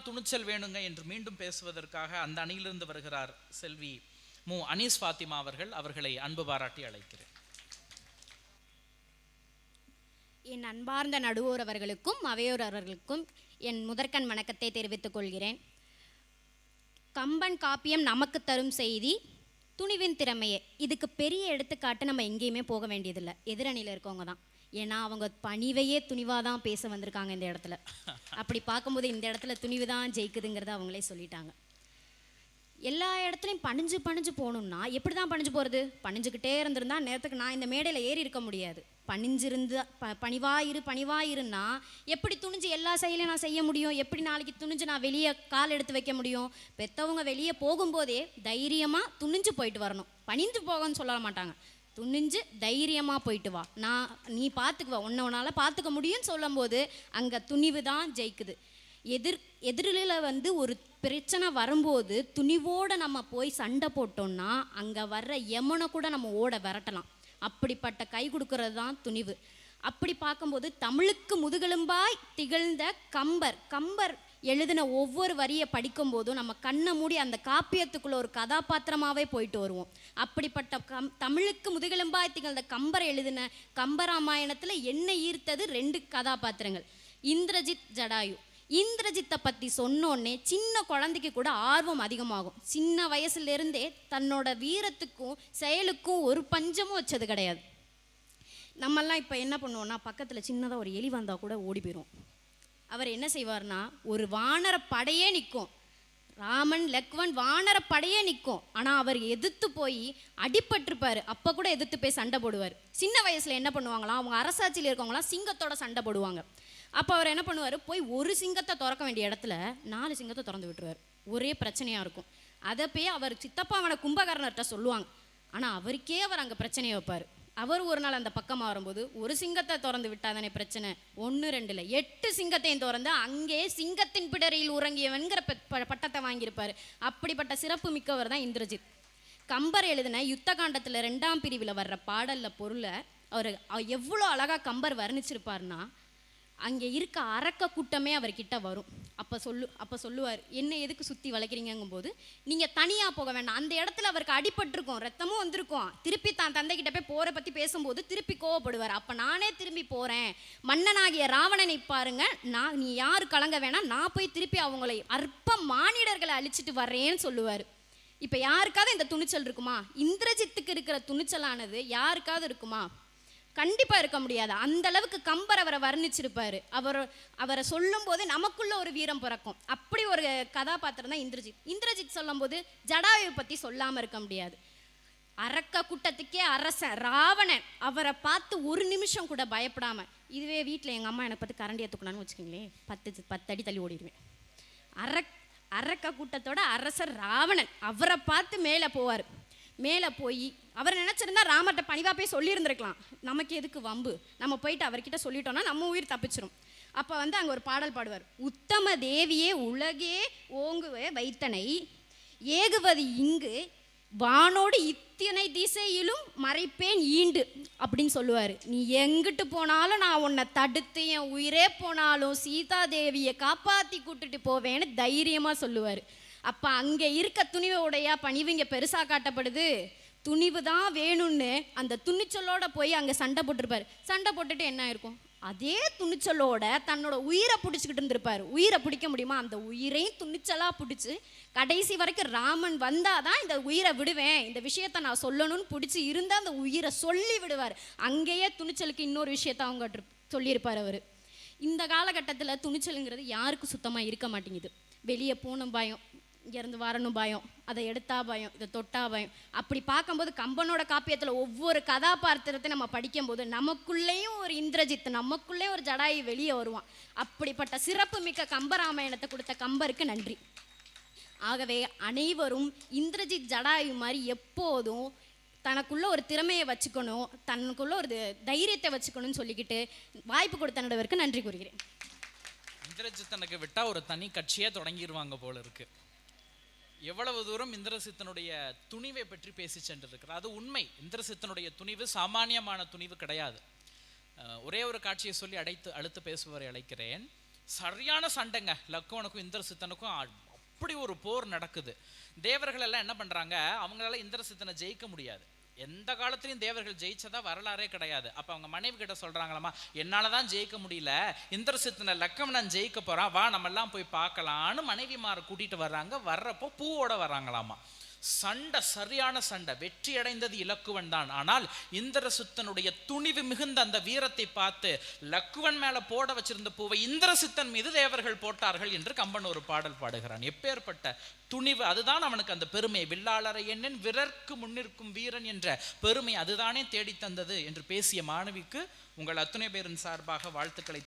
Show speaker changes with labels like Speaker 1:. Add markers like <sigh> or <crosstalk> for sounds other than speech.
Speaker 1: தான் துணிச்சல் வேணுங்க என்று மீண்டும் பேசுவதற்காக அந்த அணியிலிருந்து வருகிறார் செல்வி மு. அனீஸ் ஃபாத்திமா அவர்கள். அவர்களை அன்பு பாராட்டி அழைக்கிறேன்.
Speaker 2: என் அன்பார்ந்த நடுவோர் அவர்களுக்கும் அவையோர் அவர்களுக்கும் என் முதற்கண் வணக்கத்தை தெரிவித்துக் கொள்கிறேன். கம்பன் காப்பியம் நமக்கு தரும் செய்தி துணிவின் திறமையே. இதுக்கு பெரிய எடுத்துக்காட்டு நம்ம எங்கேயுமே போக வேண்டியதில்லை. எதிரணியில் இருக்கவங்க தான். ஏன்னா அவங்க பணிவையே துணிவாக தான் பேச வந்திருக்காங்க இந்த இடத்துல. <laughs> அப்படி பார்க்கும்போது இந்த இடத்துல துணிவு தான் ஜெயிக்குதுங்கிறத அவங்களே சொல்லிட்டாங்க. எல்லா இடத்துலையும் பணிஞ்சு பணிஞ்சு போகணும்னா எப்படி தான் பணிஞ்சு போகிறது பணிஞ்சுக்கிட்டே இருந்திருந்தா நேரத்துக்கு நான் இந்த மேடையில் ஏறி இருக்க முடியாது. பணிஞ்சிருந்து ப பணிவாயிரு பணிவாயிருன்னா எப்படி துணிஞ்சு எல்லா செயலையும் நான் செய்ய முடியும்? எப்படி நாளைக்கு துணிஞ்சு நான் வெளியே கால் எடுத்து வைக்க முடியும்? பெற்றவங்க வெளியே போகும்போதே தைரியமாக துணிஞ்சு போயிட்டு வரணும். பணிந்து போகன்னு சொல்ல மாட்டாங்க. துணிஞ்சு தைரியமாக போயிட்டு வா. நான் நீ பார்த்துக்குவ உன்னை உன்னால் பார்த்துக்க முடியும்னு சொல்லும்போது அங்கே துணிவு தான் ஜெயிக்குது. எதிர் எதிரில் வந்து ஒரு பிரச்சனை வரும்போது துணிவோடு நம்ம போய் சண்டை போட்டோம்னா அங்கே வர்ற யமனை கூட நம்ம ஓட விரட்டலாம். அப்படிப்பட்ட கை கொடுக்கறது தான் துணிவு. அப்படி பார்க்கும்போது தமிழுக்கு முதுகெலும்பாய் திகழ்ந்த கம்பர். கம்பர் எழுதின ஒவ்வொரு வரியை படிக்கும்போதும் நம்ம கண்ணை மூடி அந்த காப்பியத்துக்குள்ள ஒரு கதாபாத்திரமாவே போயிட்டு வருவோம். அப்படிப்பட்ட கம் தமிழுக்கு முதுகெலும்பாய் திகழ்ந்த கம்பர் எழுதின கம்பராமாயணத்தில் என்ன ஈர்த்தது ரெண்டு கதாபாத்திரங்கள். இந்திரஜித் ஜடாயு. இந்திரஜித்தை பற்றி சொன்னோன்னே சின்ன குழந்தைக்கு கூட ஆர்வம் அதிகமாகும். சின்ன வயசுலேருந்தே தன்னோட வீரத்துக்கும் செயலுக்கும் ஒரு பஞ்சமும் வச்சது கிடையாது. நம்மெல்லாம் இப்போ என்ன பண்ணுவோம்னா பக்கத்தில் சின்னதாக ஒரு எலி வந்தால் கூட ஓடி போயிடும் அவர் என்ன செய்வார்னா ஒரு வானர படையே நிற்கும். ராமன் லக்வன் வானர படையே நிற்கும். ஆனால் அவர் எதிர்த்து போய் அடிபட்டிருப்பார். அப்போ கூட எதிர்த்து போய் சண்டை போடுவார். சின்ன வயசில் என்ன பண்ணுவாங்களாம் அவங்க அரசாட்சியில் இருக்கவங்களாம் சிங்கத்தோட சண்டை போடுவாங்க. அப்போ அவர் என்ன பண்ணுவார் போய் ஒரு சிங்கத்தை திறக்க வேண்டிய இடத்துல நாலு சிங்கத்தை திறந்து விட்டுருவார். ஒரே பிரச்சனையாக இருக்கும். அதை போய் அவர் சித்தப்பாவன கும்பகர்ணர்கிட்ட சொல்லுவாங்க. ஆனால் அவருக்கே அவர் அங்கே பிரச்சனையை வைப்பார். அவர் ஒரு நாள் அந்த பக்கமாக வரும்போது ஒரு சிங்கத்தை திறந்து விட்டாதானே பிரச்சனை. ஒன்று ரெண்டில். எட்டு சிங்கத்தையும் திறந்து அங்கே சிங்கத்தின் பிடரியில் உறங்கியவன்கிற ப- பட்டத்தை வாங்கியிருப்பார். அப்படிப்பட்ட சிறப்பு மிக்கவர் தான் இந்திரஜித். கம்பர் எழுதின யுத்த காண்டத்தில் ரெண்டாம் பிரிவில் வர்ற பாடலில் பொருளை அவர் எவ்வளோ அழகாக கம்பர் வர்ணிச்சிருப்பார்னா அங்கே இருக்க அரக்க கூட்டமே அவர்கிட்ட வரும். அப்போ சொல்லு அப்போ சொல்லுவார் என்ன எதுக்கு சுற்றி வளைக்கிறீங்கங்கும் போது நீங்கள் தனியாக போக வேண்டாம். அந்த இடத்துல அவருக்கு அடிபட்டிருக்கும் ரத்தமும் வந்திருக்கும். திருப்பி தான் தந்தைக்கிட்ட போய் போரை பற்றி பேசும்போது திருப்பி கோவப்படுவார். அப்போ நானே திரும்பி போகிறேன் மன்னனாகிய ராவணனை பாருங்க நான் நீ யாரு கலங்க வேணாம் நான் போய் திருப்பி அவங்களை அற்ப மானிடர்களை அழிச்சிட்டு வர்றேன்னு சொல்லுவார். இப்போ யாருக்காவது இந்த துணிச்சல் இருக்குமா? இந்திரஜித்துக்கு இருக்கிற துணிச்சலானது யாருக்காவது இருக்குமா? கண்டிப்பா இருக்க முடியாது. அந்த அளவுக்கு கம்பர் அவரை வர்ணிச்சிருப்பாரு. அவர் அவரை சொல்லும் போது நமக்குள்ள ஒரு வீரம் பிறக்கும். அப்படி ஒரு கதாபாத்திரம் தான் இந்திரஜித். இந்திரஜித் சொல்லும்போது ஜடாயுவை பத்தி சொல்லாம இருக்க முடியாது. அரக்க கூட்டத்துக்கே அரசன் ராவணன். அவரை பார்த்து ஒரு நிமிஷம் கூட பயப்படாம இதுவே வீட்டில் எங்கள் அம்மா எனக்கு பார்த்து கரண்டியை தூக்கணும்னு வச்சுக்கோங்களேன் பத்து பத்து அடி தள்ளி ஓடிடுவேன். அரக் அரக்க கூட்டத்தோட அரசர் ராவணன். அவரை பார்த்து மேலே போவார். மேலே போய் அவர் நினச்சிருந்தா ராமர்கிட்ட பணிவாக போய் சொல்லியிருந்திருக்கலாம். நமக்கு எதுக்கு வம்பு? நம்ம போயிட்டு அவர்கிட்ட சொல்லிட்டோம்னா நம்ம உயிர் தப்பிச்சிரும். அப்போ வந்து அங்கே ஒரு பாடல் பாடுவார். உத்தம தேவியே உலகே ஓங்குவே வைத்தனை ஏகுவது இங்கு வானோடு இத்தனை திசையிலும் மறைப்பேன் ஈண்டு அப்படின்னு சொல்லுவார். நீ எங்கிட்டு போனாலும் நான் உன்னை தடுத்து என் உயிரே போனாலும் சீதா தேவியை காப்பாற்றி கூட்டுட்டு போவேன்னு தைரியமாக சொல்லுவார். அப்போ அங்கே இருக்க துணிவோடையா பணிவு இங்கே பெருசாக காட்டப்படுது. துணிவு தான் வேணும்னு அந்த துணிச்சலோட போய் அங்கே சண்டை போட்டிருப்பாரு. சண்டை போட்டுட்டு என்ன ஆயிருக்கும்? அதே துணிச்சலோட தன்னோட உயிரை பிடிச்சிக்கிட்டு இருந்திருப்பார். உயிரை பிடிக்க முடியுமா? அந்த உயிரையும் துணிச்சலாக பிடிச்சி கடைசி வரைக்கும் ராமன் வந்தாதான் இந்த உயிரை விடுவேன். இந்த விஷயத்த நான் சொல்லணும்னு பிடிச்சி இருந்தால் அந்த உயிரை சொல்லி விடுவார். அங்கேயே துணிச்சலுக்கு இன்னொரு விஷயத்த அவங்க சொல்லியிருப்பார் அவர். இந்த காலகட்டத்தில் துணிச்சலுங்கிறது யாருக்கும் சுத்தமாக இருக்க மாட்டேங்குது. வெளியே போகணும் பயம் இங்கேருந்து வரணும் பயம். அதை எடுத்தா பயம் இதை தொட்டா பயம். அப்படி பார்க்கும்போது கம்பனோட காப்பியத்தில் ஒவ்வொரு கதாபாத்திரத்தை நம்ம படிக்கும்போது நமக்குள்ளேயும் ஒரு இந்திரஜித் நமக்குள்ளேயும் ஒரு ஜடாயு வெளியே வருவான். அப்படிப்பட்ட சிறப்பு மிக்க கம்பராமாயணத்தை கொடுத்த கம்பருக்கு நன்றி. ஆகவே அனைவரும் இந்திரஜித் ஜடாயு மாதிரி எப்போதும் தனக்குள்ள ஒரு திறமையை வச்சுக்கணும் தனக்குள்ள ஒரு தைரியத்தை வச்சுக்கணும்னு சொல்லிக்கிட்டு வாய்ப்பு கொடுத்த நடுவருக்கு நன்றி கூறுகிறேன்.
Speaker 1: இந்திரஜித்தனுக்கு விட்டால் ஒரு தனி கட்சியே தொடங்கிடுவாங்க போல இருக்குது எவ்வளவு தூரம் இந்திரசித்தனுடைய துணிவை பற்றி பேசி சென்றிருக்கிறார். அது உண்மை. இந்திரசித்தனுடைய துணிவு சாமானியமான துணிவு கிடையாது. ஒரே ஒரு காட்சியை சொல்லி அடைத்து அழுத்து பேசுபவரை அழைக்கிறேன். சரியான சண்டைங்க. லக்குவனுக்கும் இந்திரசித்தனுக்கும் அப்படி ஒரு போர் நடக்குது. தேவர்கள் எல்லாம் என்ன பண்ணுறாங்க அவங்களால இந்திரசித்தனை ஜெயிக்க முடியாது. எந்த காலத்திலையும் தேவர்கள் ஜெயிச்சதா வரலாறே கிடையாது. அப்போ அவங்க மனைவி கிட்ட சொல்றாங்களாமா என்னால தான் ஜெயிக்க முடியல. இந்திரசித்தனை நான் ஜெயிக்க போகிறான் வா நம்ம எல்லாம் போய் பார்க்கலான்னு மனைவிமாரை கூட்டிட்டு வர்றாங்க. வர்றப்போ பூவோட வர்றாங்களாமா சண்டை சரியான சண்டை. வெற்றி அடைந்தது இலக்குவன் தான். ஆனால் இந்திரசித்தனுடைய துணிவு மிகுந்த அந்த வீரத்தை பார்த்து லக்குவன் மேல போட வச்சிருந்த பூவை இந்திரசித்தன் மீது தேவர்கள் போட்டார்கள் என்று கம்பன் ஒரு பாடல் பாடுகிறான். எப்பேற்பட்ட துணிவு அதுதான் அவனுக்கு அந்த பெருமை. வில்லாளரை என்னன் விரற்கு முன்னிற்கும் வீரன் என்ற பெருமை அதுதானே தேடித் தந்தது என்று பேசிய மாணவிக்கு உங்கள் அத்துணை பேரின் சார்பாக வாழ்த்துக்களை